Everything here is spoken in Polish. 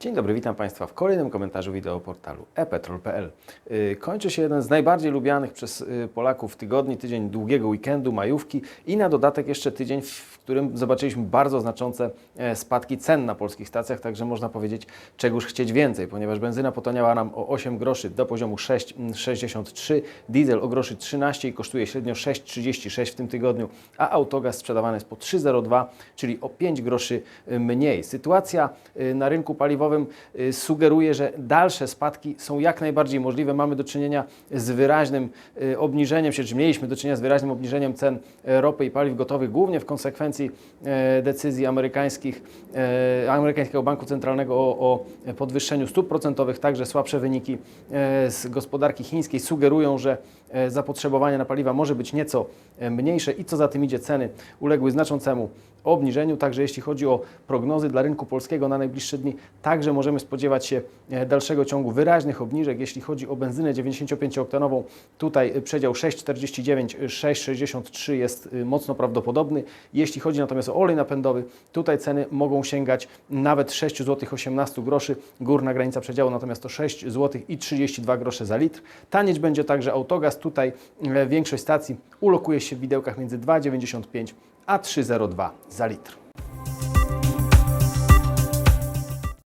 Dzień dobry, witam Państwa w kolejnym komentarzu wideo portalu epetrol.pl. Yy, Kończy się jeden z najbardziej lubianych przez yy, Polaków tygodni, tydzień długiego weekendu, majówki i na dodatek jeszcze tydzień, w którym zobaczyliśmy bardzo znaczące e, spadki cen na polskich stacjach, także można powiedzieć, czegoż chcieć więcej, ponieważ benzyna potaniała nam o 8 groszy do poziomu 6,63, diesel o groszy 13 i kosztuje średnio 6,36 w tym tygodniu, a autogaz sprzedawany jest po 3,02, czyli o 5 groszy y, mniej. Sytuacja y, na rynku paliwowym y, sugeruje, że dalsze spadki są jak najbardziej możliwe. Mamy do czynienia z wyraźnym y, obniżeniem się, czy mieliśmy do czynienia z wyraźnym obniżeniem cen e, ropy i paliw gotowych, głównie w konsekwencji e, decyzji amerykańskich, e, amerykańskiego banku centralnego o, o podwyższeniu stóp procentowych. Także słabsze wyniki z gospodarki chińskiej sugerują, że zapotrzebowanie na paliwa może być nieco mniejsze i co za tym idzie, ceny uległy znaczącemu obniżeniu. Także jeśli chodzi o prognozy dla rynku polskiego na najbliższe dni, także możemy spodziewać się e, dalszego ciągu wyraźnych obniżek. Jeśli chodzi o benzynę 95-oktanową, tutaj e, przedział 6,49-6,63 jest e, mocno prawdopodobny. Jeśli chodzi natomiast o olej napędowy, tutaj ceny mogą sięgać nawet 6 zł 18 groszy. Górna granica przedziału natomiast to 6 zł i 32 grosze za litr. Tanieć będzie także autogaz. Tutaj większość stacji ulokuje się w widełkach między 2,95 a 3,02 za litr.